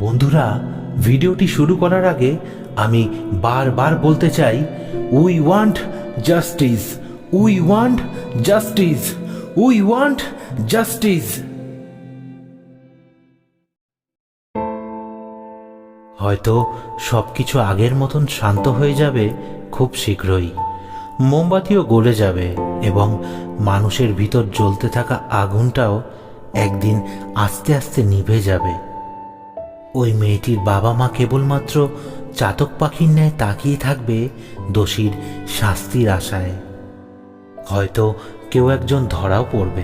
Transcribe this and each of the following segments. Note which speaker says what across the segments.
Speaker 1: বন্ধুরা, ভিডিওটি শুরু করার আগে আমি বারবার বলতে চাই we want justice we want justice we want justice হয়তো সব কিছু আগের মতন শান্ত হয়ে যাবে খুব শীঘ্রই। মোমবাতিও গলে যাবে এবং মানুষের ভিতর জ্বলতে থাকা আগুনটাও একদিন আস্তে আস্তে নিভে যাবে। ওই মেয়েটির বাবা মা কেবলমাত্র চাতক পাখির ন্যায় তাকিয়ে থাকবে দোষীর শাস্তির আশায়। হয়তো কেউ একজন ধরাও পড়বে।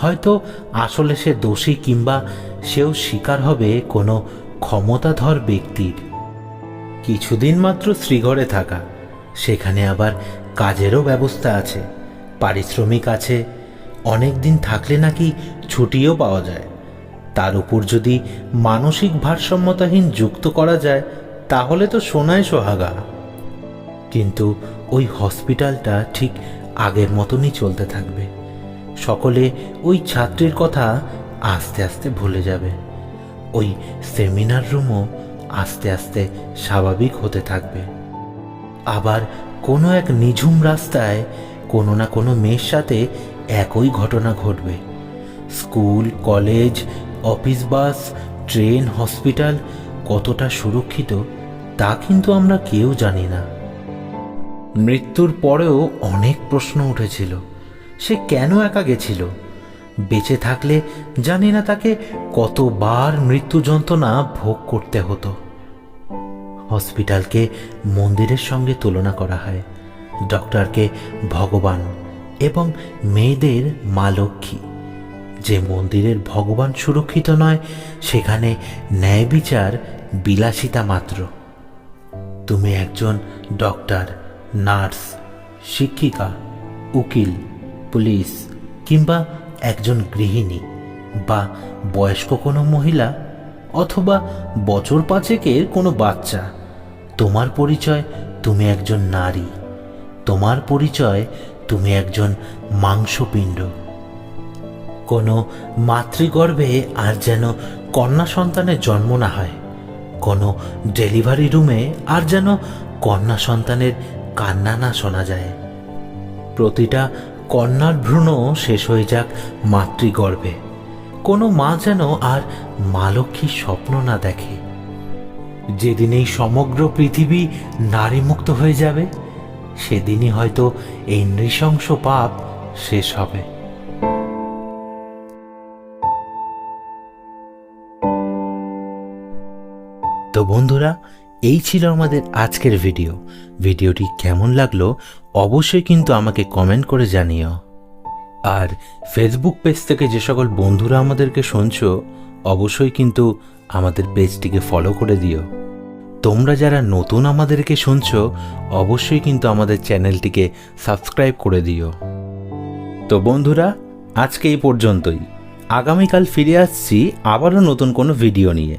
Speaker 1: হয়তো আসলে সে দোষী কিংবা সেও শিকার হবে কোনো ক্ষমতাধর ব্যক্তির। কিছুদিন মাত্র শ্রীঘরে থাকা, সেখানে আবার কাজেরও ব্যবস্থা আছে। পারিশ্রমিক আছে অনেক দিন থাকলে নাকি ছুটিও পাওয়া যায়। তার উপর যদি মানসিক ভারসাম্যতাহীন যুক্ত করা যায়, তাহলে তো সোনায় সোহাগা। কিন্তু ওই হসপিটালটা ঠিক আগের মতনই চলতে থাকবে। সকলে ওই ছাত্রীর কথা আস্তে আস্তে ভুলে যাবে। ওই সেমিনার রুমও আস্তে আস্তে স্বাভাবিক হতে থাকবে। আবার কোনো এক নিঝুম রাস্তায় কোনো না কোনো মেয়ের সাথে একই ঘটনা ঘটবে। School, college office bus, train, hospital কতটা সুরক্ষিত তা কিন্তু আমরা কেউ জানি না। মৃত্যুর পরেও অনেক প্রশ্ন উঠেছিল। সে কেন একা গেছিল? বেঁচে থাকলে জানি না তাকে কতবার মৃত্যু যন্ত্রণা ভোগ করতে হতো। হসপিটালকে মন্দিরের সঙ্গে তুলনা করা হয়, ডক্টরকে ভগবান এবং মেয়েদের মা লক্ষ্মী। যে মন্দিরের ভগবান সুরক্ষিত নয়, সেখানে ন্যায় বিচার বিলাসিতা মাত্র। তুমি একজন ডক্টর, নার্স, শিক্ষিকা, উকিল, পুলিশ কিংবা একজন গৃহিণী বা বয়স্ক কোনো মহিলা অথবা বছর পাঁচেকের কোনো বাচ্চা। তোমার পরিচয় তুমি একজন নারী। তোমার পরিচয় তুমি একজন মাংসপিণ্ড। কোনো মাতৃগর্ভে আর যেন কন্যা সন্তানের জন্ম না হয়। কোনো ডেলিভারি রুমে আর যেন কন্যা সন্তানের কান্না না শোনা যায়। প্রতিটা কন্যার ভ্রূণ শেষ হয়ে যাক মাতৃগর্ভে। কোনো মা যেন আর মা লক্ষ্মীর স্বপ্ন না দেখে। যেদিন এই সমগ্র পৃথিবী নারীমুক্ত হয়ে যাবে, সেদিনই হয়তো এই নৃশংস পাপ শেষ হবে। বন্ধুরা, এই ছিল আমাদের আজকের ভিডিও। ভিডিওটি কেমন লাগল অবশ্যই কিন্তু আমাকে কমেন্ট করে জানিও। আর ফেসবুক পেজ থেকে যে সকল বন্ধুরা আমাদেরকে শুনছো, অবশ্যই কিন্তু আমাদের পেজটিকে ফলো করে দিও। তোমরা যারা নতুন আমাদেরকে শুনছো, অবশ্যই কিন্তু আমাদের চ্যানেলটিকে সাবস্ক্রাইব করে দিও। তো বন্ধুরা, আজকে এই পর্যন্তই। আগামীকাল ফিরে আসছি আবারও নতুন কোনো ভিডিও নিয়ে।